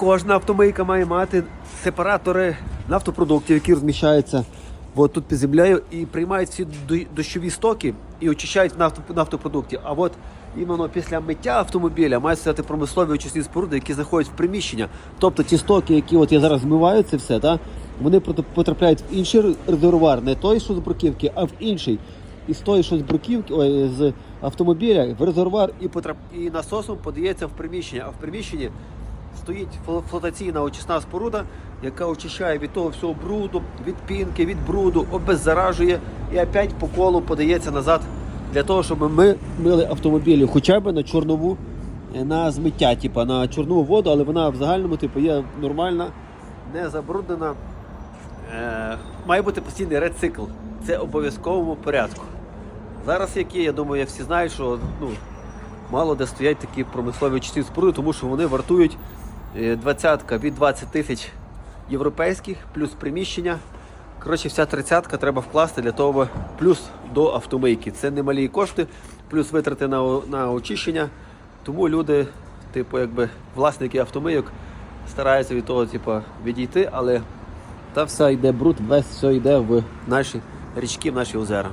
Кожна автомийка має мати сепаратори нафтопродуктів, які розміщаються от тут під землею і приймають всі дощові стоки і очищають нафто, нафтопродукти. А от іменно після миття автомобіля мають стояти промислові очисні споруди, які заходять в приміщення. Тобто ті стоки, які от я зараз змиваю, це все, та, вони потрапляють в інший резервуар, не той, що з бруківки, а в інший. І з тої, що з бруківки, ой, з автомобіля в резервуар і потрап... і насосом подається в приміщення. А в приміщенні стоїть флотаційна очисна споруда, яка очищає від того всього бруду, від пінки, від бруду, обеззаражує і опять по колу подається назад для того, щоб ми мили автомобілі хоча б на чорнову, е, на змиття, типу, на чорнову воду, але вона в загальному типу, є нормальна, не забруднена. Е, має бути постійний рецикл. Це обов'язковому порядку. Зараз які, я думаю, я всі знають, що ну, мало де стоять такі промислові очисні споруди, тому що вони вартують двадцятка від 20 тисяч європейських, плюс приміщення. Коротше, вся тридцятка треба вкласти для того, плюс до автомийки. Це немалі кошти, плюс витрати на, на очищення. Тому люди, типу, якби власники автомийок стараються від того, типу, відійти, але та все йде бруд, весь все йде в наші річки, в наші озера.